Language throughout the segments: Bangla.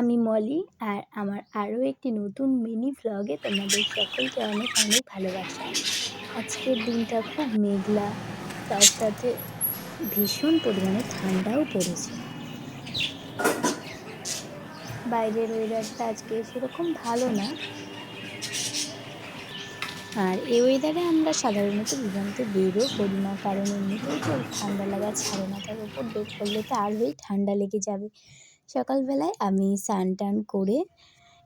আমি মলি আর আমার আরও একটি নতুন মিনি ভ্লগে তোমাদের সকলকে অনেক অনেক ভালোবাসা। আজকের দিনটা খুব মেঘলা, তার সাথে ভীষণ পরিমাণে ঠান্ডাও পড়েছে। বাইরের ওয়েদারটা আজকে সেরকম ভালো না। আর এই ওয়েদারে আমরা সাধারণত বিভ্রান্তে বেরও করি না, কারণ এমনিতেই তো ঠান্ডা লাগা ছাড়ে না, তার উপর বের করলে তো আরোই ঠান্ডা লেগে যাবে। সকালবেলায় আমি স্নান টান করে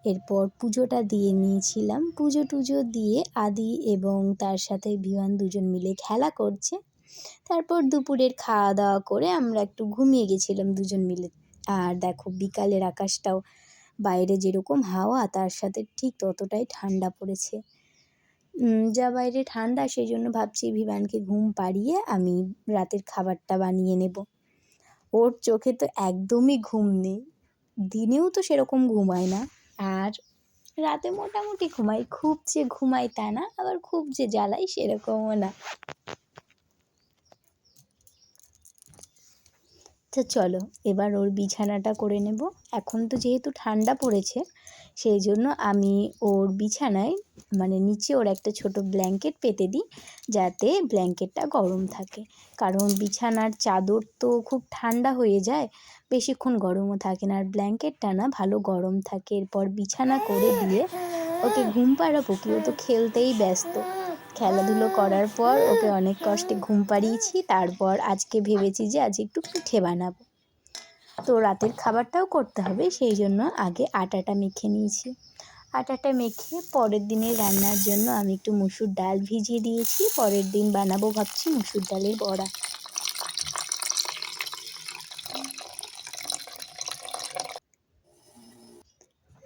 এরপর পুজোটা দিয়ে নিয়েছিলাম। পুজো টুজো দিয়ে আদি এবং তার সাথে বিমান দুজন মিলে খেলা করছে। তারপর দুপুরের খাওয়া দাওয়া করে আমরা একটু ঘুমিয়ে গেছিলাম দুজন মিলে। আর দেখো, বিকালের আকাশটাও বাইরে যেরকম হাওয়া, তার সাথে ঠিক ততটাই ঠান্ডা পড়েছে। যা বাইরে ঠান্ডা, সেই জন্য ভাবছি ভিভানকে ঘুম পাড়িয়ে আমি রাতের খাবারটা বানিয়ে নেব। ওর চোখে তো একদমই ঘুম নেই। দিনেও তো সেরকম ঘুমায় না। আর রাতে মোটামুটি ঘুমাই খুব যে ঘুমাই তা না, আবার খুব যে জ্বালাই সেরকমও না। তো চলো, এবার ওর বিছানাটা করে নেব। এখন তো যেহেতু ঠান্ডা পড়েছে, সেই জন্য আমি ওর বিছানায় মানে নিচে ওর একটা ছোট ব্ল্যাঙ্কেট পেতে দিই, যাতে ব্ল্যাঙ্কেটটা গরম থাকে। কারণ বিছানার চাদর তো খুব ঠান্ডা হয়ে যায়, বেশিক্ষণ গরমও থাকে না। আর ব্ল্যাঙ্কেটটা না ভালো গরম থাকে। এরপর বিছানা করে দিয়ে ওকে ঘুম পাড়াবো কি? ও তো খেলতেই ব্যস্ত। খেলাধুলো করার পর ওকে অনেক কষ্টে ঘুম পাড়িয়েছি। তারপর আজকে ভেবেছি যে আজ একটু পিঠে বানাবো। তো রাতের খাবারটাও করতে হবে, সেই জন্য আগে আটাটা মেখে নিয়েছি। আটাটা মেখে পরের দিনের রান্নার জন্য আমি একটু মুসুর ডাল ভিজিয়ে দিয়েছি। পরের দিন বানাবো ভাবছি মুসুর ডালের বড়া।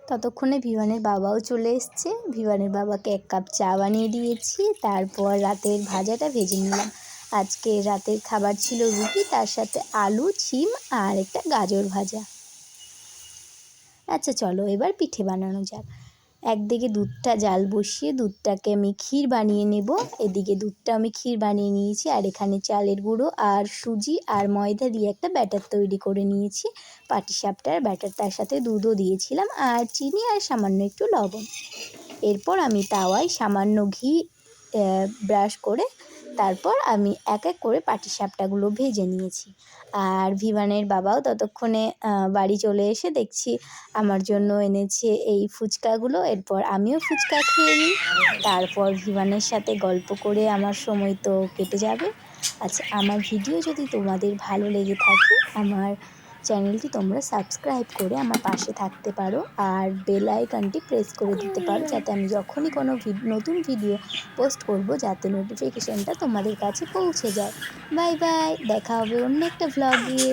ততক্ষণে ভিভানের বাবাও চলে এসছে। ভিভানের বাবাকে এক কাপ চা বানিয়ে দিয়েছি। তারপর রাতের ভাজাটা ভেজে নিলাম। আজকে রাতের খাবার ছিল রুটি, তার সাথে আলু, ছিম আর একটা গাজর ভাজা। আচ্ছা চলো এবার পিঠে বানানো যাক। একদিকে দুধটা জাল বসিয়ে দুধটাকে আমি ক্ষীর বানিয়ে নেব। এদিকে দুধটা আমি ক্ষীর বানিয়ে নিয়েছি আর এখানে চালের গুঁড়ো আর সুজি আর ময়দা দিয়ে একটা ব্যাটার তৈরি করে নিয়েছি। পাটিসাপটার ব্যাটারটার সাথে দুধও দিয়েছিলাম আর চিনি আর সামান্য একটু লবণ। এরপর আমি তাওয়ায় সামান্য ঘি ব্রাশ করে তারপর আমি এক এক করে পাটিসাপটাগুলো ভেজে নিয়েছি। আর ভিভানের বাবাও ততক্ষণে বাড়ি চলে এসে দেখছি আমার জন্য এনেছে এই ফুচকাগুলো। এরপর আমিও ফুচকা খেয়ে নিই। তারপর ভিভানের সাথে গল্প করে আমার সময় তো কেটে যাবে। আচ্ছা আমার ভিডিও যদি তোমাদের ভালো লেগে থাকে, আমার চ্যানেলটি তোমরা সাবস্ক্রাইব করে আমার পাশে থাকতে পারো আর বেল আইকনটি প্রেস করে দিতে পারো যাতে আমি যখনই কোনো নতুন ভিডিও পোস্ট করব যাতে নোটিফিকেশানটা তোমাদের কাছে পৌঁছে যায়। বাই বাই দেখা হবে অন্য একটা ভ্লগে